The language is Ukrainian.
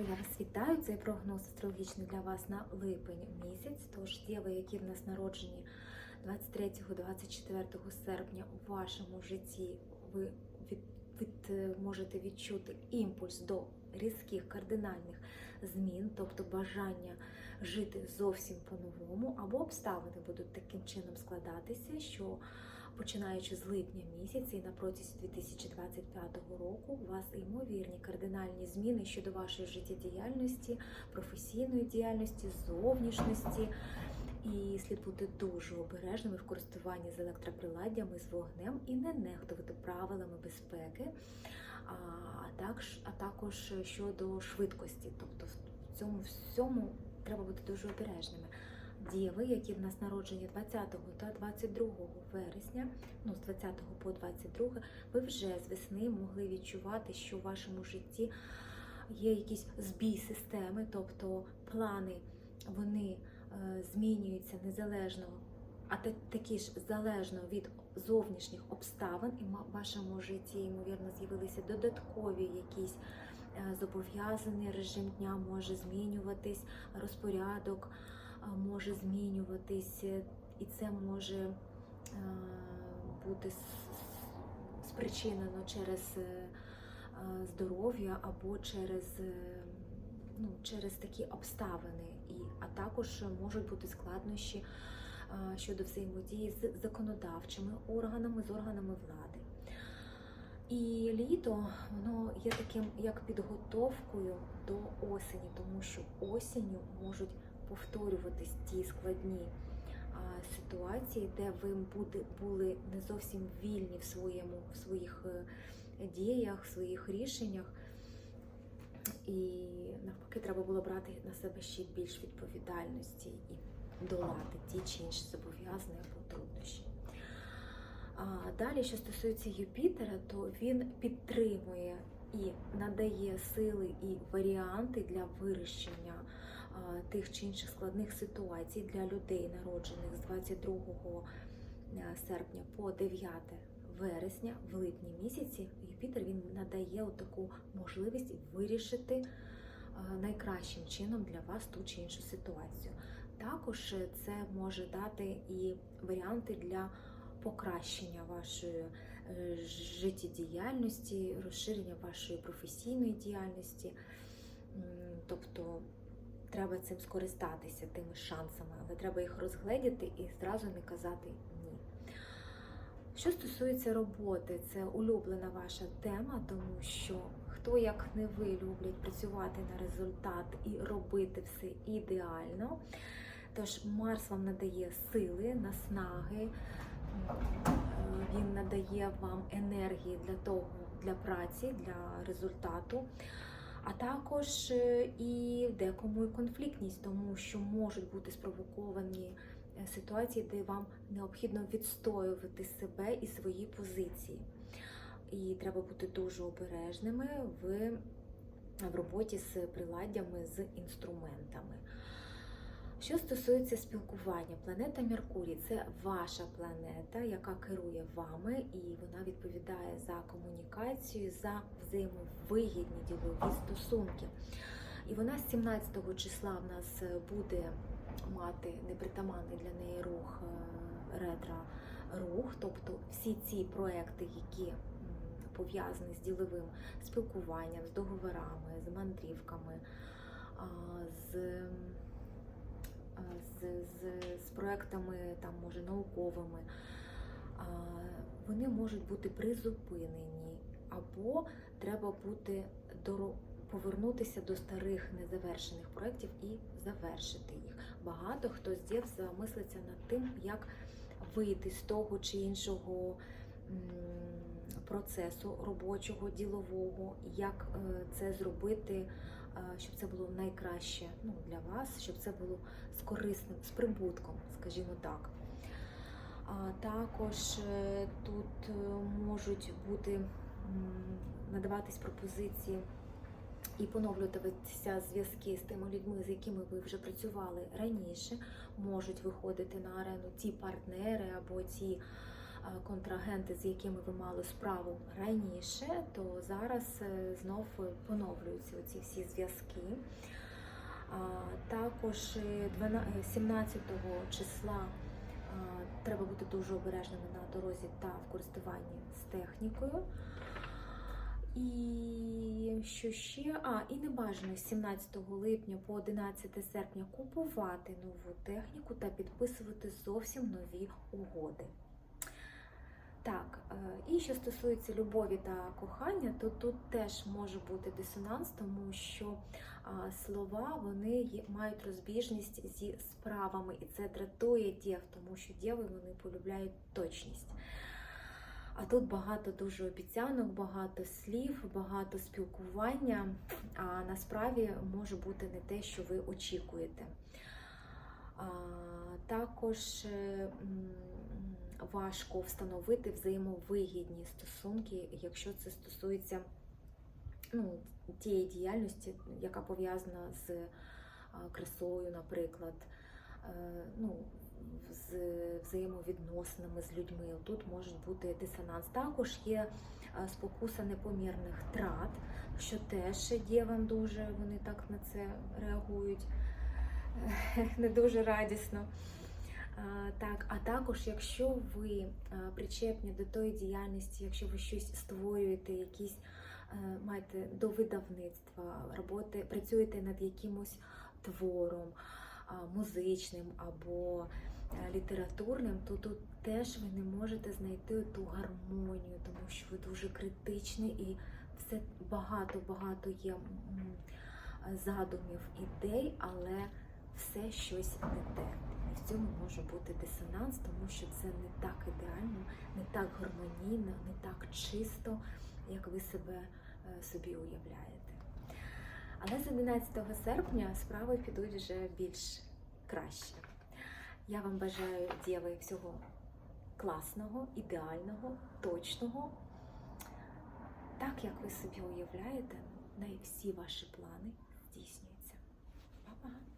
Діви, вас вітаю. Цей прогноз астрологічний для вас на липень місяць. Тож діви, які в нас народжені 23-24 серпня у вашому житті, ви від, від, е, можете відчути імпульс до різких кардинальних змін, тобто бажання жити зовсім по-новому, або обставини будуть таким чином складатися, що починаючи з липня місяця і на протязі 2025 року у вас ймовірні кардинальні зміни щодо вашої життєдіяльності, професійної діяльності, зовнішності. І слід бути дуже обережними в користуванні з електроприладдями, з вогнем і не нехтувати правилами безпеки, а, також, а також щодо швидкості. Тобто в цьому всьому треба бути дуже обережними. Діви, які в нас народжені 20 та 22 вересня, ну з 20 по 22, ви вже з весни могли відчувати, що в вашому житті є якийсь збій системи, тобто плани вони е, змінюються незалежно, а та- такі ж залежно від зовнішніх обставин, і в вашому житті, ймовірно, з'явилися додаткові якісь е, зобов'язаний режим дня може змінюватись, розпорядок може змінюватись, е, і це може е, бути спричинено через е, здоров'я або через, ну, через такі обставини, і, а також можуть бути складнощі щодо взаємодії з законодавчими органами, з органами влади. І літо воно є таким як підготовкою до осені, тому що осінню можуть повторюватись ті складні ситуації, де ви були не зовсім вільні в своєму в своїх е, діях, в своїх рішеннях. І навпаки, треба було брати на себе ще більш відповідальності і долати ті чи інші зобов'язання або труднощі. Далі, що стосується Юпітера, то він підтримує і надає сили і варіанти для вирішення тих чи інших складних ситуацій для людей, народжених з 22 е, серпня по 9 вересня, в липні місяці. Юпітер він надає таку можливість вирішити е, найкращим чином для вас ту чи іншу ситуацію. Також е, це може дати і варіанти для покращення вашої життєдіяльності, розширення вашої професійної діяльності. Тобто треба цим скористатися тими шансами, але треба їх розгледіти і зразу не казати ні. Що стосується роботи, це улюблена ваша тема, тому що хто як не ви люблять працювати на результат і робити все ідеально. Тож Марс вам надає сили, наснаги, він надає вам енергії для того, для праці, для результату, а також е, і декому і конфліктність, тому що можуть бути спровоковані е, ситуації, де вам необхідно відстоювати себе і свої позиції. І треба бути дуже обережними в, в роботі з приладдями, з інструментами. Що стосується спілкування, планета Меркурій це ваша планета, яка керує вами, і вона відповідає за комунікацію, за взаємовигідні ділові стосунки. І вона з 17 числа в нас буде мати непритаманний для неї рух е, ретро рух, тобто всі ці проекти, які пов'язані з діловим спілкуванням, з договорами, з мандрівками, з з, з, з проектами там, може, науковими, вони можуть бути призупинені, або треба бути доро- повернутися до старих незавершених проєктів і завершити їх. Багато хто з дів замислиться над тим, як вийти з того чи іншого процесу робочого, ділового, як е, це зробити, щоб це було найкраще ну, для вас, щоб це було з корисним, з прибутком, скажімо так. А також е, тут е, можуть бути надаватись пропозиції і поновлюватися зв'язки з тими людьми, з якими ви вже працювали раніше, можуть виходити на арену ті партнери або ті контрагенти, з якими ви мали справу раніше, то зараз е, знов поновлюються ці всі зв'язки. Також е, двана- е, 17 числа треба бути дуже обережними на дорозі та в користуванні з технікою. І що ще? А, і не бажано з 17 липня по 11 серпня купувати нову техніку та підписувати зовсім нові угоди. Так, е, і що стосується любові та кохання, то тут теж може бути дисонанс, тому що слова вони мають розбіжність зі справами, і це дратує дів, тому що діви вони полюбляють точність. А тут багато дуже обіцянок, багато слів, багато спілкування, а насправді може бути не те, що ви очікуєте. А, також е, важко встановити взаємовигідні стосунки, якщо це стосується ну, тієї діяльності, яка пов'язана з красою, наприклад, е, ну, з взаємовідносинами з людьми. Тут може бути дисонанс. Також є е, спокуса непомірних трат, що теж дівам дуже вони так на це реагують е, не дуже радісно. Так, а також, якщо ви причепні до тої діяльності, якщо ви щось створюєте, якісь е, маєте до видавництва, роботи, працюєте над якимось твором музичним або е, літературним, то тут теж ви не можете знайти ту гармонію, тому що ви дуже критичні і все багато-багато є задумів, ідей, але все щось не те. І в цьому може бути дисонанс, тому що це не так ідеально, не так гармонійно, не так чисто, як ви себе е, собі уявляєте. Але з 11 серпня справи підуть вже більш краще. Я вам бажаю діви всього класного, ідеального, точного, так як ви собі уявляєте, на всі ваші плани здійснюються. Па-па!